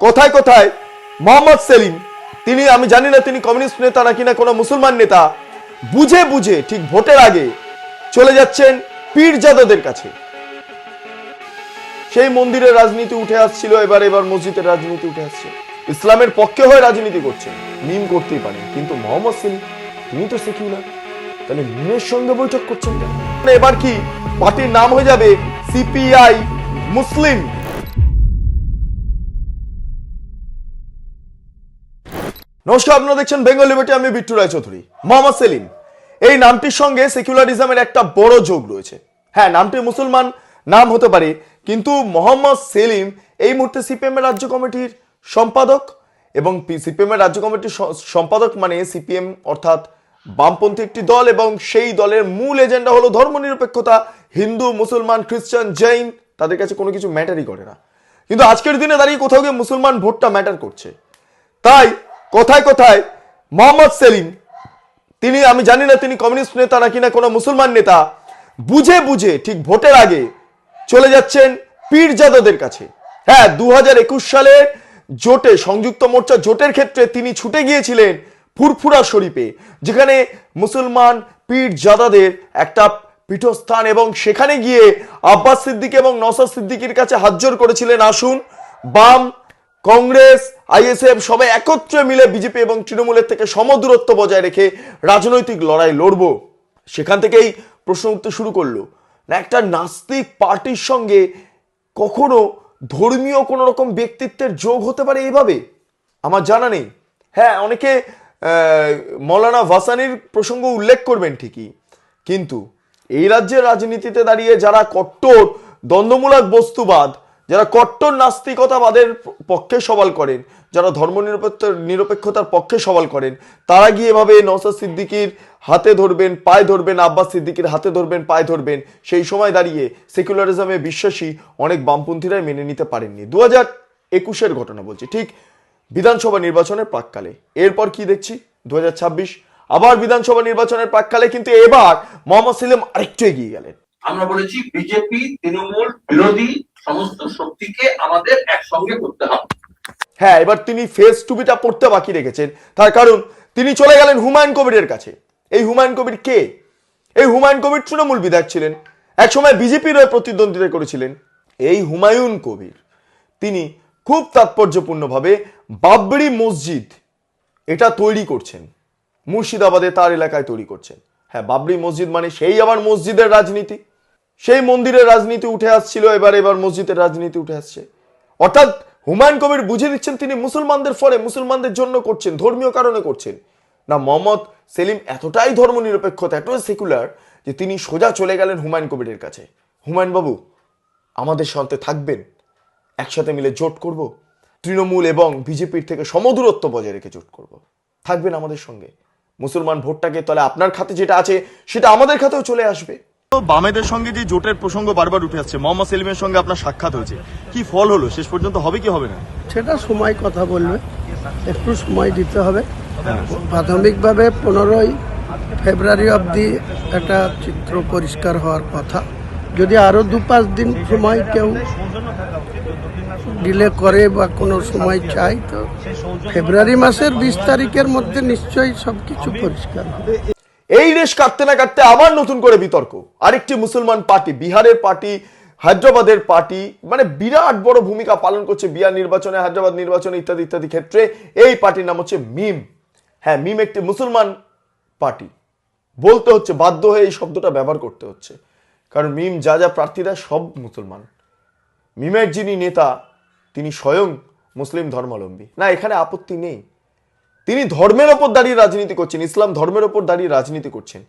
কোথায় কোথায়? মোহাম্মদ সেলিম। তিনি, আমি জানি না তিনি কমিউনিস্ট নেতা নাকি না কোনো মুসলমান নেতা। বুঝে বুঝে ঠিক ভোটের আগে চলে যাচ্ছেন পীরজাদাদের কাছে। সেই মন্দিরের রাজনীতি উঠে আসছিল, এবার এবার মসজিদের রাজনীতি উঠে আসছে। ইসলামের পক্ষে হয়ে রাজনীতি করছেন। মিম করতেই পারেন, কিন্তু মোহাম্মদ সেলিম, তিনি তো সেকুলার তাহলে মিমের সঙ্গে বৈঠক করছেন এবার কি, পার্টির নাম হয়ে যাবে সিপিআই মুসলিম। নমস্কার, আপনারা দেখছেন বেঙ্গল লিবার্টি আমি বিট্টু রায় চৌধুরী মোহাম্মদ সেলিম। এই নামটির সঙ্গে সেকুলারিজমের একটা বড় যোগ রয়েছে। হ্যাঁ নামটি মুসলমান নাম হতে পারে, কিন্তু মোহাম্মদ সেলিম এই মুহূর্তে সিপিএম এর রাজ্য কমিটির সম্পাদক এবং সিপিএম এর রাজ্য কমিটির সম্পাদক মানে সিপিএম অর্থাৎ বামপন্থী একটি দল এবং সেই দলের মূল এজেন্ডা হলো ধর্মনিরপেক্ষতা, হিন্দু, মুসলমান, খ্রিস্টান, জৈন, তাদের কাছে কোনো কিছু ম্যাটারই করে না। কিন্তু আজকের দিনে দাঁড়িয়ে কোথাও গিয়ে মুসলমান ভোটটা ম্যাটার করছে। তাই কোথায় কোথায়? মোহাম্মদ সেলিম। তিনি, আমি জানি না তিনি কমিউনিস্ট নেতা নাকি না, কোনো মুসলমান নেতা, বুঝে বুঝে ঠিক ভোটের আগে চলে যাচ্ছেন পীরজাদাদের কাছে। হ্যাঁ দুহাজার একুশ সালে জোটে, সংযুক্ত মোর্চা জোটের ক্ষেত্রে তিনি ছুটে গিয়েছিলেন ফুরফুরা শরীফে, যেখানে মুসলমান পীরজাদাদের একটা পীঠস্থান এবং সেখানে গিয়ে আব্বাস সিদ্দিক এবং নসাদ সিদ্দিকির কাছে হাতজোর করেছিলেন, আসুন, বাম, কংগ্রেস আইএসএফ সবাই একত্রে মিলে বিজেপি এবং তৃণমূলের থেকে সমদূরত্ব বজায় রেখে রাজনৈতিক লড়াই লড়ব। সেখান থেকেই প্রশ্ন উঠতে শুরু করল। না, একটা নাস্তিক পার্টির সঙ্গে কখনো ধর্মীয় কোনো রকম ব্যক্তিত্বের যোগ হতে পারে এইভাবে আমার জানা নেই। হ্যাঁ অনেকে মৌলানা ভাসানির প্রসঙ্গ উল্লেখ করবেন ঠিকই। কিন্তু এই রাজ্যের রাজনীতিতে দাঁড়িয়ে যারা কট্টর, দ্বন্দ্বমূলক বস্তুবাদ যারা কট্টর নাস্তিকতাবাদের পক্ষে সওয়াল করেন, যারা ধর্ম নিরপেক্ষ নিরপেক্ষতার পক্ষে সওয়াল করেন, তারা গিয়ে এভাবে নওসাদ সিদ্দিকির হাতে ধরবেন, পায়ে ধরবেন, আব্বাস সিদ্দিকির হাতে ধরবেন, পায়ে ধরবেন, সেই সময় দাঁড়িয়ে সেকুলারিজমে বিশ্বাসী অনেক বামপন্থীরাই মেনে নিতে পারেননি। দু হাজার একুশের ঘটনা বলছি। ঠিক বিধানসভা নির্বাচনের প্রাককালে। এরপর কি দেখছি? দু হাজার ছাব্বিশ। আবার বিধানসভা নির্বাচনের প্রাককালে, কিন্তু এবার মোহাম্মদ সেলিম আরেকটু এগিয়ে গেলেন। আমরা বলেছি বিজেপি, তৃণমূল, বিরোধী সমস্ত শক্তিকে আমাদের একসঙ্গে করতে হবে। হ্যাঁ এবার তিনি ফেস টুবিটা পড়তে বাকি রেখেছেন। তার কারণ, তিনি চলে গেলেন হুমায়ুন কবিরের কাছে। এই হুমায়ুন কবির কে? এই হুমায়ুন কবির তৃণমূল বিধায়ক ছিলেন। একসময় বিজেপির হয়ে প্রতিদ্বন্দ্বিতা করেছিলেন। এই হুমায়ুন কবির, তিনি খুব তাৎপর্যপূর্ণভাবে বাবরি মসজিদ এটা তৈরি করছেন। মুর্শিদাবাদে তার এলাকায় তৈরি করছেন। হ্যাঁ বাবরি মসজিদ মানে সেই আবার মসজিদের রাজনীতি। সেই মন্দিরের রাজনীতি উঠে আসছিল, এবার এবার মসজিদের রাজনীতি উঠে আসছে। অর্থাৎ হুমায়ুন কবির বুঝে দিচ্ছেন তিনি মুসলমানদের ফলে, মুসলমানদের জন্য করছেন, ধর্মীয় কারণে করছেন। না, মোহাম্মদ সেলিম এতটাই ধর্মনিরপেক্ষতা এতটাই সেকুলার যে তিনি সোজা চলে গেলেন হুমায়ুন কবিরের কাছে। হুমায়ুন বাবু, আমাদের সাথে থাকবেন, একসাথে মিলে জোট করব, তৃণমূল এবং বিজেপির থেকে সমদূরত্ব বজায় রেখে জোট করব। থাকবেন আমাদের সঙ্গে। মুসলমান ভোটটাকে তাহলে আপনার খাতে যেটা আছে, সেটা আমাদের খাতেও চলে আসবে। বামেদের সঙ্গে যে জোটের প্রসঙ্গ বারবার উঠে আসছে মোহাম্মদ সেলিমের সঙ্গে আপনার সাক্ষাৎ হয়েছে কি ফল হলো? শেষ পর্যন্ত হবে কি হবে না? সেটা সময় কথা বলবে একটু সময় দিতে হবে। প্রাথমিকভাবে পনেরোই ফেব্রুয়ারি অবধি একটা চিত্র পরিষ্কার হওয়ার কথা। যদি আরও দু পাঁচ দিন সময় কেউ ডিলে করে বা কোনো সময় চাই তো ফেব্রুয়ারি মাসের বিশ তারিখের মধ্যে নিশ্চয়ই সব কিছু পরিষ্কার হবে। এই রেশ কাটতে না কাটতে আবার নতুন করে বিতর্ক। আরেকটি মুসলমান পার্টি, বিহারের পার্টি, হায়দ্রাবাদের পার্টি মানে বিরাট বড় ভূমিকা পালন করছে বিহার নির্বাচনে, হায়দ্রাবাদ নির্বাচনে ইত্যাদি ইত্যাদি ক্ষেত্রে। এই পার্টির নাম হচ্ছে মিম। হ্যাঁ মিম একটি মুসলমান পার্টি। বলতে হচ্ছে, বাধ্য হয়ে এই শব্দটা ব্যবহার করতে হচ্ছে। কারণ মিম যা যা প্রার্থীরা সব মুসলমান। মিমের যিনি নেতা, তিনি স্বয়ং মুসলিম ধর্মাবলম্বী। না, এখানে আপত্তি নেই। তিনি ধর্মের ওপর দাঁড়িয়ে রাজনীতি করছেন, ইসলাম ধর্মের ওপর দাঁড়িয়ে রাজনীতি করছেন।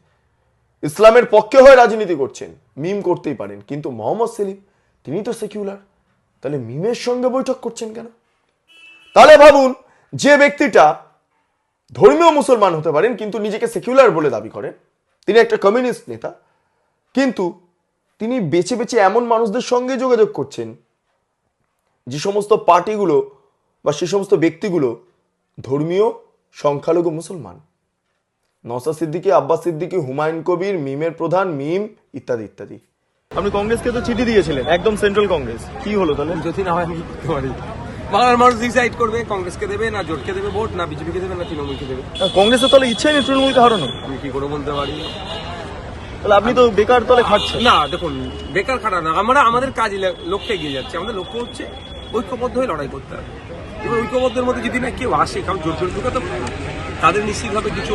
ইসলামের পক্ষে হয়ে রাজনীতি করছেন, মিম করতেই পারেন, কিন্তু মোহাম্মদ সেলিম, তিনি তো সেকিউলার, তাহলে মিমের সঙ্গে বৈঠক করছেন কেন? তাহলে ভাবুন, যে ব্যক্তিটা ধর্মীয় মুসলমান হতে পারেন, কিন্তু নিজেকে সেকুলার বলে দাবি করেন, তিনি একটা কমিউনিস্ট নেতা, কিন্তু তিনি বেছে বেছে এমন মানুষদের সঙ্গে যোগাযোগ করছেন, যে সমস্ত পার্টিগুলো বা সে সমস্ত ব্যক্তিগুলো ধর্মীয় সংখ্যালঘু মুসলমান। নসা সিদ্দিকী আব্বাস সিদ্দিকি হুমায়ুন কবির মিমের প্রধান মিম ইত্যাদি ইত্যাদি। আপনি কংগ্রেসকে তো চিঠি দিয়েছিলেন একদম সেন্ট্রাল কংগ্রেস। কি হলো তাহলে? যদি না হয় বাংলার মানুষ ডিসাইড করবে কংগ্রেসকে দেবে না জোটকে দেবে ভোট না বিজেপিকে দেবে না তৃণমূলকে দেবে। কংগ্রেসের তাহলে ইচ্ছাই নেই তৃণমূলকে হারানো আমি কি করে বলতে পারি? তাহলে আপনি তো বেকার তলে খাটছেন। না দেখুন বেকার খাটা না আমরা আমাদের কাজ লক্ষ্যে এগিয়ে যাচ্ছে আমাদের লক্ষ্য হচ্ছে ঐক্যবদ্ধ হয়ে লড়াই করতে হবে। এবার ঐক্যবদ্ধের মধ্যে যদি না কেউ আসে, কারণ জোর জোর ঢুকে তো তাদের নিশ্চিতভাবে কিছু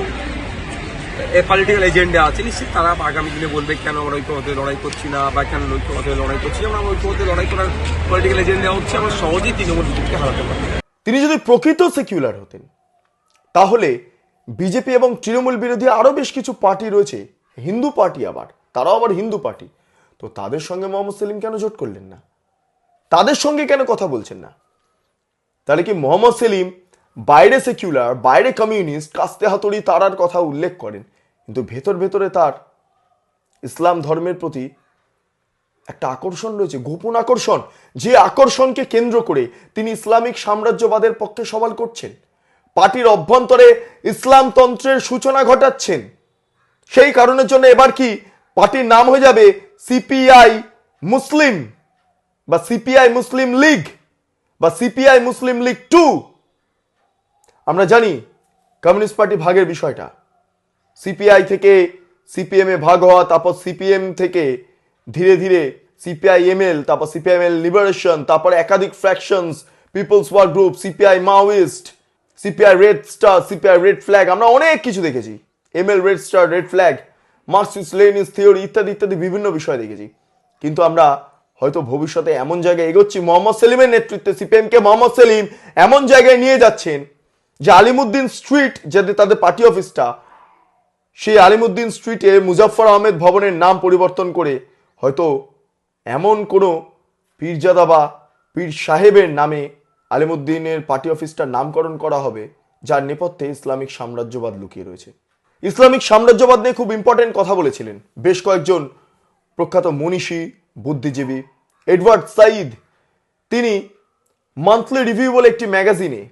পলিটিক্যাল এজেন্ডা আছে, নিশ্চিত তারা আগামী দিনে বলবে কেন আমরা ঐক্যবদ্ধ লড়াই করছি না, বা কেন ঐক্যবদ্ধ লড়াই করছি আমরা ঐক্যবদ্ধ লড়াই করার পলিটিক্যাল এজেন্ডা হচ্ছে, আমরা সহজেই তৃণমূল বিজেপিকে হারাতে পারি। তিনি যদি প্রকৃত সেকুলার হতেন, তাহলে বিজেপি এবং তৃণমূল বিরোধী আরও বেশ কিছু পার্টি রয়েছে, হিন্দু পার্টি আবার, তারাও আবার হিন্দু পার্টি। তো তাদের সঙ্গে মোহাম্মদ সেলিম কেন জোট করলেন না? তাদের সঙ্গে কেন কথা বলছেন না? তাহলে কি মোহাম্মদ সেলিম বাইরে সেকুলার, বাইরে কমিউনিস্ট, কাস্তে হাতুড়ি তারার কথা উল্লেখ করেন? কিন্তু ভেতর ভেতরে তার ইসলাম ধর্মের প্রতি একটা আকর্ষণ রয়েছে, গোপন আকর্ষণ। যে আকর্ষণকে কেন্দ্র করে তিনি ইসলামিক সাম্রাজ্যবাদের পক্ষে সওয়াল করছেন। পার্টির অভ্যন্তরে ইসলামতন্ত্রের সূচনা ঘটাচ্ছেন। সেই কারণের জন্য এবার কি পার্টির নাম হয়ে যাবে সিপিআই মুসলিম বা সিপিআই মুসলিম লীগ? বা সিপিআই মুসলিম লীগ টু আমরা জানি কমিউনিস্ট পার্টি ভাগের বিষয়টা। সিপিআই থেকে সিপিএম ভাগ হওয়া, তারপর সিপিএম থেকে ধীরে ধীরে সিপিআই এমএল তারপর সিপিআইএমএল লিবারেশন তারপর একাধিক fractions people's war group CPI Maoist CPI red star CPI red flag আমরা অনেক কিছু দেখেছি। ML red star red flag Marxist Leninist theory ইত্যাদি ইত্যাদি বিভিন্ন বিষয় দেখেছি। কিন্তু আমরা হয়তো ভবিষ্যতে এমন জায়গায় এগোচ্ছি। মোহাম্মদ সেলিমের নেতৃত্বে সিপিএম কে মোহাম্মদ সেলিম এমন জায়গায় নিয়ে যাচ্ছেন যে আলিমুদ্দিন স্ট্রিট যাতে তাদের পার্টি অফিসটা, সেই আলিমুদ্দিন স্ট্রিটে মুজাফফর আহমেদ ভবনের নাম পরিবর্তন করে হয়তো এমন কোনো পীরজাদা বা পীর সাহেবের নামে আলিমুদ্দিনের পার্টি অফিসটার নামকরণ করা হবে, যার নেপথ্যে ইসলামিক সাম্রাজ্যবাদ লুকিয়ে রয়েছে। ইসলামিক সাম্রাজ্যবাদ নিয়ে খুব ইম্পর্টেন্ট কথা বলেছিলেন। বেশ কয়েকজন প্রখ্যাত মনীষী বুদ্ধিজীবী এডওয়ার্ড সাইদ তিনি মান্থলি রিভিউ বলে একটি ম্যাগাজিনে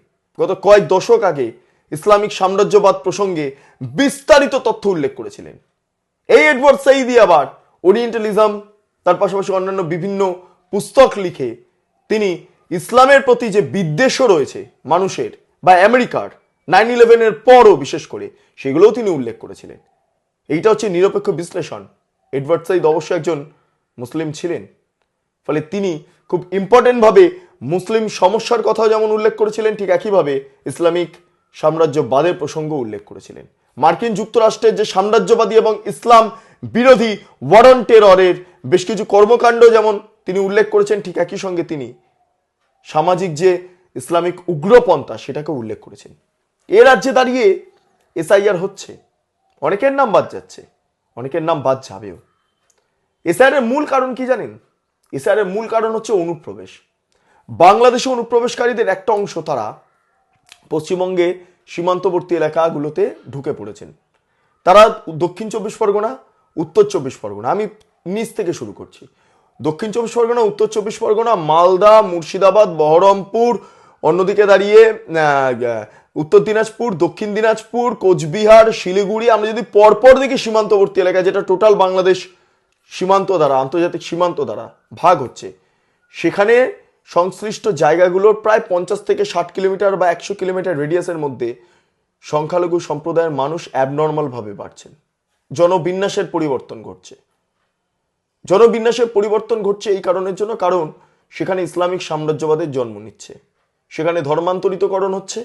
গত কয়েক দশক আগে ইসলামিক সাম্রাজ্যবাদ প্রসঙ্গে বিস্তারিত তথ্য উল্লেখ করেছিলেন। এই এডওয়ার্ড সাইদি আবার ওরিয়েন্টালিজম, তার পাশাপাশি অন্যান্য বিভিন্ন পুস্তক লিখে তিনি ইসলামের প্রতি যে বিদ্বেষও রয়েছে মানুষের বা আমেরিকার, নাইন ইলেভেনের পরও বিশেষ করে, সেগুলোও তিনি উল্লেখ করেছিলেন। এইটা হচ্ছে নিরপেক্ষ বিশ্লেষণ। এডওয়ার্ড সাইদ অবশ্যই একজন মুসলিম ছিলেন। ফলে তিনি খুব ইম্পর্টেন্ট ভাবে মুসলিম সমস্যার কথাও যেমন উল্লেখ করেছিলেন, ঠিক একইভাবে ইসলামিক সাম্রাজ্যবাদের প্রসঙ্গ উল্লেখ করেছিলেন। মার্কিন যুক্তরাষ্ট্রের যে সাম্রাজ্যবাদী এবং ইসলাম বিরোধী ওয়ারন টেররের বেশ কিছু কর্মকাণ্ড যেমন তিনি উল্লেখ করেছেন, ঠিক একই সঙ্গে তিনি সামাজিক যে ইসলামিক উগ্রপন্থা সেটাকে উল্লেখ করেছেন। এ রাজ্যে দাঁড়িয়ে এসআইআর হচ্ছে। অনেকের নাম বাদ যাচ্ছে, অনেকের নাম বাদ যাবেও। এসআইআর মূল কারণ কি জানেন? এসআইআর মূল কারণ হচ্ছে অনুপ্রবেশ। বাংলাদেশে অনুপ্রবেশকারীদের একটা অংশ তারা পশ্চিমবঙ্গে সীমান্তবর্তী এলাকাগুলোতে ঢুকে পড়েছেন। তারা দক্ষিণ চব্বিশ পরগনা, উত্তর চব্বিশ পরগনা। আমি নিচ থেকে শুরু করছি। দক্ষিণ চব্বিশ পরগনা, উত্তর চব্বিশ পরগনা, মালদা, মুর্শিদাবাদ, বহরমপুর, অন্যদিকে দাঁড়িয়ে উত্তর দিনাজপুর, দক্ষিণ দিনাজপুর, কোচবিহার, শিলিগুড়ি। আমরা যদি পরপর দেখি সীমান্তবর্তী এলাকা যেটা টোটাল বাংলাদেশ সীমান্ত দ্বারা, আন্তর্জাতিক সীমান্ত দ্বারা ভাগ হচ্ছে। সেখানে সংশ্লিষ্ট জায়গাগুলোর প্রায় পঞ্চাশ থেকে ষাট কিলোমিটার বা একশো কিলোমিটার রেডিয়াসের মধ্যে সংখ্যালঘু সম্প্রদায়ের মানুষ অ্যাবনর্মাল ভাবে বাড়ছেন। জনবিন্যাসের পরিবর্তন ঘটছে। জনবিন্যাসের পরিবর্তন ঘটছে এই কারণের জন্য কারণ সেখানে ইসলামিক সাম্রাজ্যবাদের জন্ম নিচ্ছে। সেখানে ধর্মান্তরিতকরণ হচ্ছে।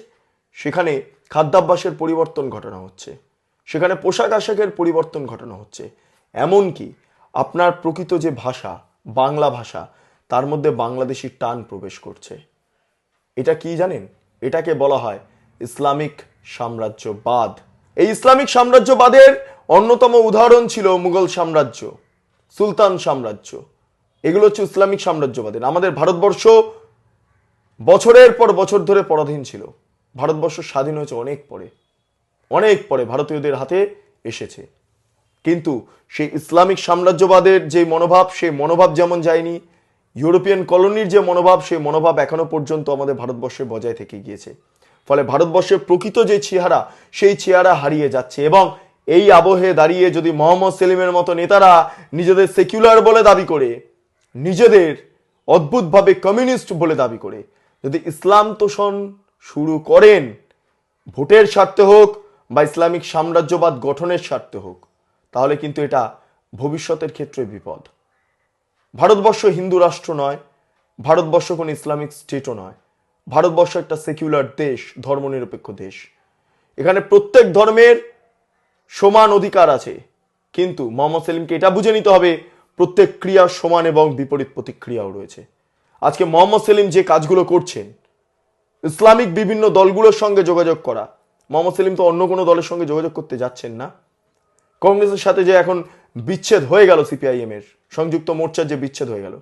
সেখানে খাদ্যাভ্যাসের পরিবর্তন ঘটানো হচ্ছে। সেখানে পোশাক আশাকের পরিবর্তন ঘটানো হচ্ছে। এমনকি আপনার প্রকৃত যে ভাষা, বাংলা ভাষা, তার মধ্যে বাংলাদেশি টান প্রবেশ করছে। এটা কি জানেন? এটাকে বলা হয় ইসলামিক সাম্রাজ্যবাদ। এই ইসলামিক সাম্রাজ্যবাদের অন্যতম উদাহরণ ছিল মুঘল সাম্রাজ্য, সুলতান সাম্রাজ্য। এগুলো হচ্ছে ইসলামিক সাম্রাজ্যবাদের। আমাদের ভারতবর্ষ বছরের পর বছর ধরে পরাধীন ছিল। ভারতবর্ষ স্বাধীন হয়েছে অনেক পরে। অনেক পরে ভারতীয়দের হাতে এসেছে। কিন্তু সেই ইসলামিক সাম্রাজ্যবাদের যে মনোভাব, সেই মনোভাব যেমন যায়নি, ইউরোপিয়ান কলোনির যে মনোভাব, সেই মনোভাব এখনও পর্যন্ত আমাদের ভারতবর্ষে বজায় থেকে গিয়েছে। ফলে ভারতবর্ষের প্রকৃত যে চেহারা, সেই চেহারা হারিয়ে যাচ্ছে এবং এই আবহে দাঁড়িয়ে যদি মোহাম্মদ সেলিমের মতো নেতারা নিজেদের সেকুলার বলে দাবি করে, নিজেদের অদ্ভুতভাবে কমিউনিস্ট বলে দাবি করে, যদি ইসলাম তোষণ শুরু করেন, ভোটের স্বার্থে হোক বা ইসলামিক সাম্রাজ্যবাদ গঠনের স্বার্থে হোক তাহলে কিন্তু এটা ভবিষ্যতের ক্ষেত্রে বিপদ। ভারতবর্ষ হিন্দু রাষ্ট্র নয়, ভারতবর্ষ কোনো ইসলামিক স্টেটও নয়। ভারতবর্ষ একটা সেকুলার দেশ, ধর্মনিরপেক্ষ দেশ। এখানে প্রত্যেক ধর্মের সমান অধিকার আছে। কিন্তু মোহাম্মদ সেলিমকে এটা বুঝে নিতে হবে, প্রত্যেক ক্রিয়া সমান এবং বিপরীত প্রতিক্রিয়াও রয়েছে। আজকে মোহাম্মদ সেলিম যে কাজগুলো করছেন, ইসলামিক বিভিন্ন দলগুলোর সঙ্গে যোগাযোগ করা, মোহাম্মদ সেলিম তো অন্য কোনো দলের সঙ্গে যোগাযোগ করতে যাচ্ছেন না। কংগ্রেসের সাথে যে এখন বিচ্ছেদ হয়ে গেল সিপিআইএম এর, সংযুক্ত মোর্চার যে বিচ্ছেদ হয়ে গেল,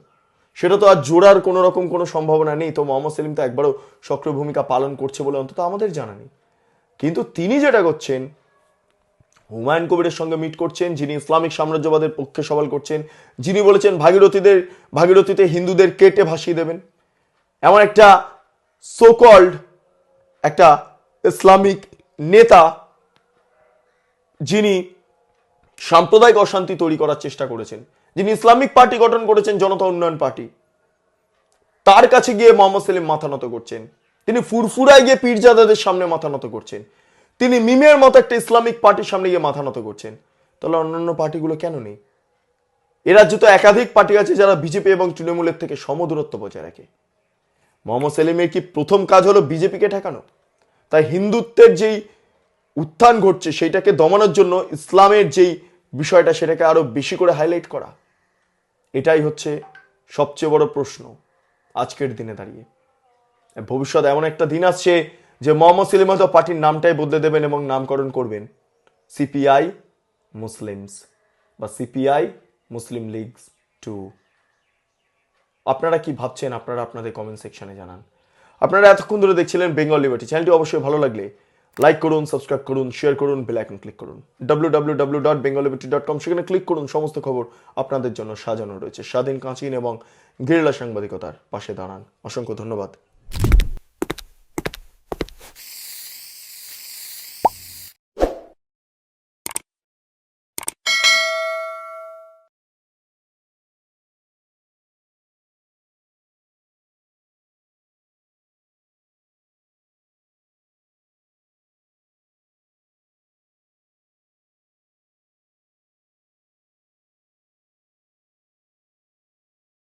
সেটা তো আর জোড়ার কোনো রকম কোনো সম্ভাবনা নেই। তো মোহাম্মদ সেলিম তো একবারও সক্রিয় ভূমিকা পালন করছে বলে অন্তত আমাদের জানা নেই। কিন্তু তিনি যেটা করছেন, হুমায়ুন কবিরের সঙ্গে মিট করছেন, যিনি ইসলামিক সাম্রাজ্যবাদের পক্ষে সওয়াল করছেন, যিনি বলেছেন ভাগীরথীদের, ভাগীরথীতে হিন্দুদের কেটে ভাসিয়ে দেবেন। এমন একটা সোকল্ড একটা ইসলামিক নেতা যিনি সাম্প্রদায়িক অশান্তি তৈরি করার চেষ্টা করেছেন। যিনি ইসলামিক পার্টি গঠন করেছেন, জনতা উন্নয়ন পার্টি। তার কাছে গিয়ে মোহাম্মদ সেলিম মাথা নত করছেন। তিনি ফুরফুরায় গিয়ে পীরজাদাদের সামনে মাথা নত করছেন। তিনি মিমের মতো একটা ইসলামিক পার্টির সামনে গিয়ে মাথা নত করছেন। তাহলে অন্যান্য পার্টিগুলো কেন নেই? এ রাজ্যে তো একাধিক পার্টি আছে যারা বিজেপি এবং তৃণমূলের থেকে সমদূরত্ব বজায় রাখে। মোহাম্মদ সেলিমের কি প্রথম কাজ হলো বিজেপিকে ঠেকানো? তাই হিন্দুত্বের যেই উত্থান ঘটছে, সেইটাকে দমানোর জন্য ইসলামের যেই বিষয়টা, সেটাকে আরও বেশি করে হাইলাইট করা, এটাই হচ্ছে সবচেয়ে বড় প্রশ্ন আজকের দিনে দাঁড়িয়ে। ভবিষ্যৎ এমন একটা দিন আসছে যে মোহাম্মদ সেলিম পার্টির নামটাই বদলে দেবেন এবং নামকরণ করবেন। সিপিআই মুসলিমস বা সিপিআই মুসলিম লীগ টু। আপনারা কি ভাবছেন? আপনারা আপনাদের কমেন্ট সেকশনে জানান। আপনারা এতক্ষণ ধরে দেখছিলেন বেঙ্গল লিবার্টি চ্যানেলটি অবশ্যই ভালো লাগলে লাইক করুন সাবস্ক্রাইব করুন শেয়ার করুন বেল আইকন ক্লিক করুন। ডাব্লিউ ডট ডট সেখানে ক্লিক করুন, সমস্ত খবর আপনাদের জন্য সাজানো রয়েছে। স্বাধীন কাঁচিন এবং গেরিলা সাংবাদিকতার পাশে দাঁড়ান। অসংখ্য ধন্যবাদ।